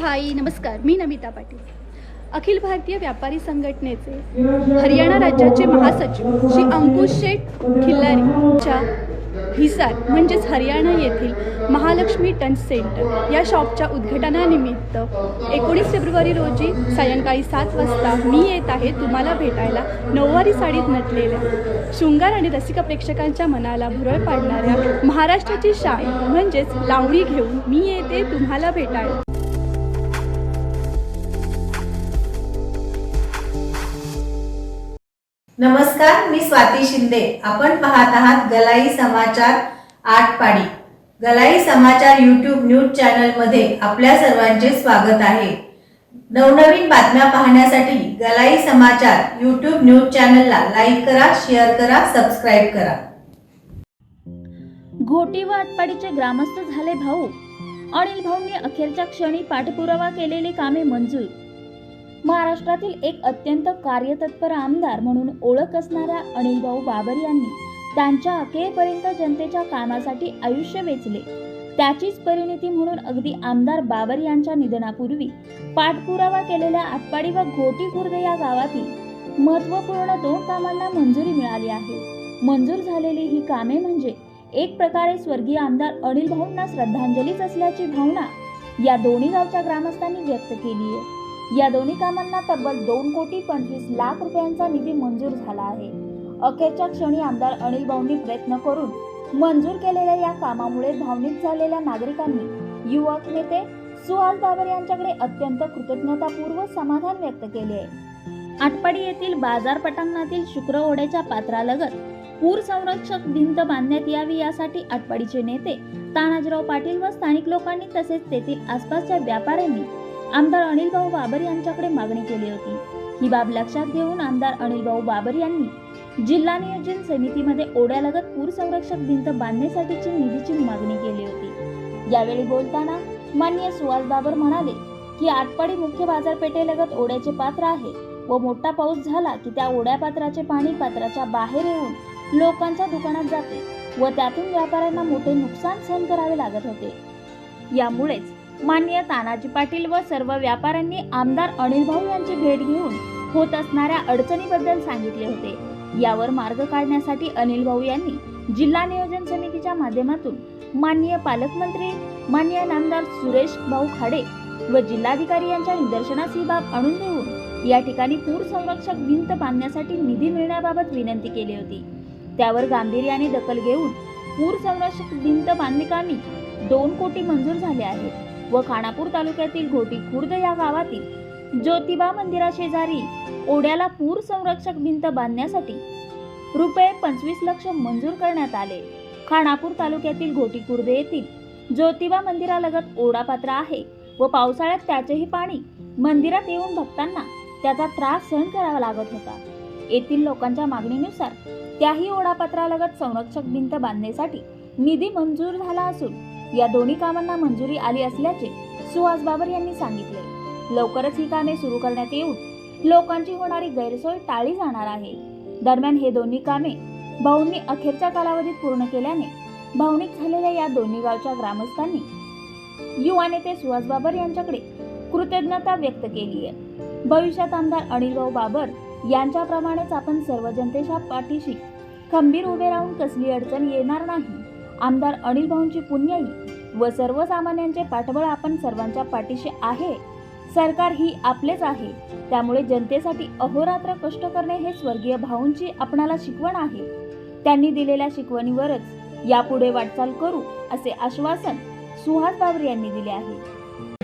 हाय नमस्कार. मी नमिता पाटील. अखिल भारतीय व्यापारी संघटनेचे हरियाणा राज्याचे महासचिव श्री अंकुश शेठ खिल्लारीच्या हिसार म्हणजेच हरियाणा येथील महालक्ष्मी टन सेंटर या शॉपच्या उद्घाटनानिमित्त एकोणीस फेब्रुवारी रोजी सायंकाळी सात वाजता मी येत आहे तुम्हाला भेटायला. नऊवारी साडीत नटलेल्या शृंगार आणि रसिका प्रेक्षकांच्या मनाला भुरळ पाडणाऱ्या महाराष्ट्राची शान म्हणजेच लावणी घेऊन मी येते तुम्हाला भेटायला. नमस्कार मी स्वाती शिंदे. आपण पाहत आहात गलाई समाचार आठ पाडी गलाई समाचार यूट्यूब न्यूज चॅनलमध्ये आपल्या सर्वांचे स्वागत आहे. नवनवीन बातम्या पाहण्यासाठी गलाई समाचार यूट्यूब न्यूज चॅनलला लाईक करा शेअर करा सबस्क्राईब करा. घोटी व आटपाडीचे ग्रामस्थ झाले भाऊ. अनिल भाऊंनी अखेरच्या क्षणी पाठपुरावा केलेली कामे मंजूर. महाराष्ट्रातील एक अत्यंत कार्यतत्पर आमदार म्हणून ओळख असणाऱ्या अनिलभाऊ बाबर यांनी त्यांच्या अखेरपर्यंत जनतेच्या कामासाठी आयुष्य वेचले. त्याचीच परिणिती म्हणून अगदी आमदार बाबर यांच्या निधनापूर्वी पाठपुरावा केलेल्या आटपाडी व घोटी खुर्द या गावातील महत्त्वपूर्ण दोन कामांना मंजुरी मिळाली आहे. मंजूर झालेली ही कामे म्हणजे एक प्रकारे स्वर्गीय आमदार अनिल भाऊंना श्रद्धांजलीच असल्याची भावना या दोन्ही गावच्या ग्रामस्थांनी व्यक्त केली आहे या दोन्ही कामांना तब्बल दोन कोटी पंचवीस लाख रुपयांचा निधी मंजूर झाला आहे. अखेरच्या क्षणी आमदार अनिल भाऊंनी प्रयत्न करून मंजूर केलेल्या या कामामुळे भावनिक झालेल्या नागरिकांनी युवक नेते सुहास बाबर यांच्याकडे अत्यंत कृतज्ञतापूर्व समाधान व्यक्त केले आहे. आटपाडी येथील बाजार पटांगणातील शुक्र ओढ्याच्या पात्रालगत पूर संरक्षक भिंत बांधण्यात यावी यासाठी आटपाडीचे नेते तानाजीराव पाटील व स्थानिक लोकांनी तसेच तेथील आसपासच्या व्यापाऱ्यांनी आमदार अनिल भाऊ बाबर यांच्याकडे मागणी केली होती. ही बाब लक्षात घेऊन आमदार अनिल भाऊ बाबर यांनी जिल्हा नियोजन समितीमध्ये ओढ्यालगत पूर संरक्षक भिंत बांधण्यासाठीची निधीची मागणी केली होती. यावेळी बोलताना माननीय सुहास बाबर म्हणाले की आटपाडी मुख्य बाजारपेठेलगत ओढ्याचे पात्र आहे व मोठा पाऊस झाला की त्या ओढ्या पात्राचे पाणी पात्राच्या बाहेर येऊन लोकांच्या दुकानात जाते व त्यातून व्यापाऱ्यांना मोठे नुकसान सहन करावे लागत होते. यामुळेच मान्य तानाजी पाटील व सर्व व्यापाऱ्यांनी आमदार अनिल भाऊ यांची भेट घेऊन होत असणाऱ्या अडचणीबद्दल सांगितले होते. यावर मार्ग काढण्यासाठी अनिल भाऊ यांनी जिल्हा नियोजन समितीच्या माध्यमातून माननीय पालकमंत्री मान्य नामदार सुरेश भाऊ खाडे व जिल्हाधिकारी यांच्या निदर्शनास ही बाब आणून देऊन या ठिकाणी पूर संरक्षक भिंत बांधण्यासाठी निधी मिळण्याबाबत विनंती केली होती. त्यावर गांभीर्याने दखल घेऊन पूर संरक्षक भिंत बांधकामी दोन कोटी मंजूर झाले आहेत. व खानापूर तालुक्यातील घोटी खुर्द या गावातील ज्योतिबा मंदिरा शेजारी ओढ्याला पूर संरक्षक भिंत बांधण्यासाठी रुपये पंचवीस लक्ष मंजूर करण्यात आले. खानापूर तालुक्यातील घोटी खुर्द येथील ज्योतिबा मंदिरालगत ओढा पात्र आहे व पावसाळ्यात त्याचेही पाणी मंदिरात येऊन भक्तांना त्याचा त्रास सहन करावा लागत होता. येथील लोकांच्या मागणीनुसार त्याही ओढापत्रालगत संरक्षक भिंत बांधण्यासाठी निधी मंजूर झाला असून या दोन्ही कामांना मंजुरी आली असल्याचे सुहास बाबर यांनी सांगितले. लवकरच ही कामे सुरू करण्यात येऊन लोकांची होणारी गैरसोय टाळली जाणार आहे. दरम्यान हे दोन्ही कामे भाऊंनी अखेरच्या कालावधीत पूर्ण केल्याने भावनिक झालेल्या या दोन्ही गावच्या ग्रामस्थांनी युवा नेते सुहास बाबर यांच्याकडे कृतज्ञता व्यक्त केली आहे. भविष्यात आमदार अनिलभाऊ बाबर यांच्याप्रमाणेच आपण सर्व जनतेच्या पाठीशी खंबीर उभे राहून कसली अडचण येणार नाही. आमदार अनिल भाऊंची पुण्याई व सर्वसामान्यांचे पाठबळ आपण सर्वांच्या पाठीशी आहे. सरकार ही आपलेच आहे. त्यामुळे जनतेसाठी अहोरात्र कष्ट करणे हे स्वर्गीय भाऊंची आपणाला शिकवण आहे. त्यांनी दिलेल्या शिकवणीवरच यापुढे वाटचाल करू असे आश्वासन सुहास बाबर यांनी दिले आहे.